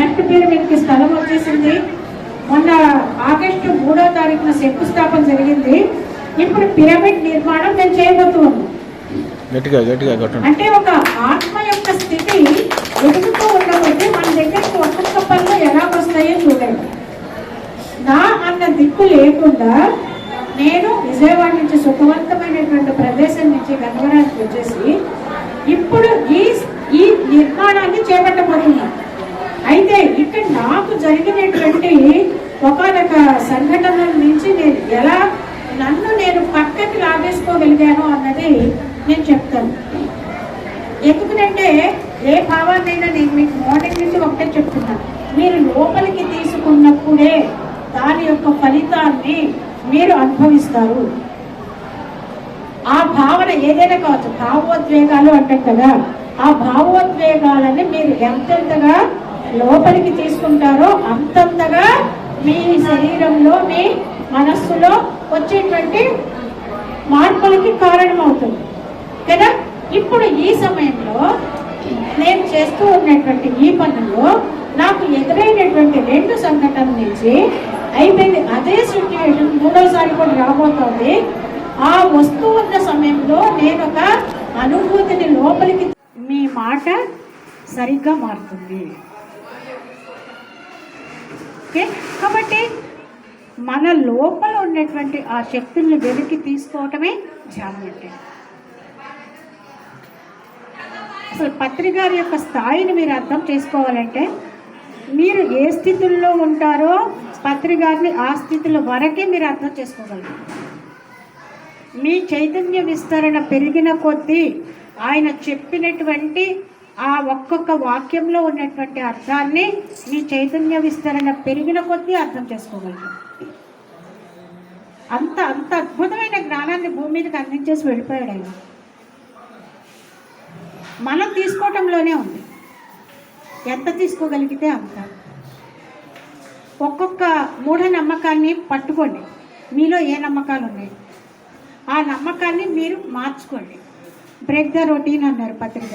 Correct పేరు మీకు స్థలం వచ్చేసింది. మొన్న ఆగస్టు మూడో తారీఖున శంకుస్థాపన జరిగింది. ఇప్పుడు పిరమిడ్ నిర్మాణం నేను చేయబోతున్నాను అంటే ఒక ఆత్మ యొక్క స్థితి ఎదుగుతూ ఉన్నప్పుడు మన దగ్గరికి ఒక్కొక్క పనులు ఎలా వస్తాయో చూడండి. నా అన్న దిక్కు లేకుండా నేను విజయవాడ నుంచి సుఖవంతమైనటువంటి ప్రదేశం నుంచి గంగవరానికి వచ్చేసి ఇప్పుడు ఈ ఈ నిర్మాణాన్ని చేపట్టబోతున్నాను. అయితే ఇక్కడ నాకు జరిగినటువంటి ఒకనొక సంఘటనల నుంచి నేను ఎలా నన్ను నేను పక్కకి లాగేసుకోగలిగాను అన్నది నేను చెప్తాను. ఎందుకంటే ఏ భావాన్నైనా నేను మీకు మార్నింగ్ నుంచి ఒకటే చెప్తున్నాను మీరు లోపలికి తీసుకున్నప్పుడే దాని యొక్క ఫలితాన్ని మీరు అనుభవిస్తారు. ఆ భావన ఏదైనా కావచ్చు భావోద్వేగాలు అంటాం కదా ఆ భావోద్వేగాలని మీరు ఎంతెంతగా లోపలికి తీసుకుంటారో అంతంతగా మీ శరీరంలో మీ మనస్సులో వచ్చేటువంటి మార్పులకి కారణమవుతుంది. కదా? ఇప్పుడు ఈ సమయంలో నేను చేస్తూ ఉన్నటువంటి ఈ పనుల్లో నాకు ఎదురైనటువంటి రెండు సంఘటనల నుంచి అయిపోయింది. అదే సిచ్యువేషన్ మూడోసారి కూడా రాబోతోంది. ఆ వస్తూ ఉన్న సమయంలో నేను ఒక అనుభూతిని లోపలికి మీ మాట సరిగ్గా మారుతుంది. ఓకే? కాబట్టి మన లోపల ఉన్నటువంటి ఆ శక్తుల్ని వెలికి తీసుకోవటమే ధ్యానం అంటే. అసలు పత్రి గారి యొక్క స్థాయిని మీరు అర్థం చేసుకోవాలంటే మీరు ఏ స్థితుల్లో ఉంటారో పత్రి గారిని ఆ స్థితిలో వరకే మీరు అర్థం చేసుకోగలరు. మీ చైతన్య విస్తరణ పెరిగిన కొద్దీ ఆయన చెప్పినటువంటి ఆ ఒక్కొక్క వాక్యంలో ఉన్నటువంటి అర్థాన్ని నీ చైతన్య విస్తరణ పెరిగిన కొద్దీ అర్థం చేసుకోగలరు. అంత అంత అద్భుతమైన జ్ఞానాన్ని భూమి మీదకి అందించేసి వెళ్ళిపోయాడు ఆయన. మనం తీసుకోవటంలోనే ఉంది. ఎంత తీసుకోగలిగితే అంత. ఒక్కొక్క మూఢ నమ్మకాన్ని పట్టుకోండి. మీలో ఏ నమ్మకాలు ఉన్నాయి? ఆ నమ్మకాన్ని మీరు మార్చుకోండి. బ్రేక్ ద రొటీన్ అన్నారు పత్రిక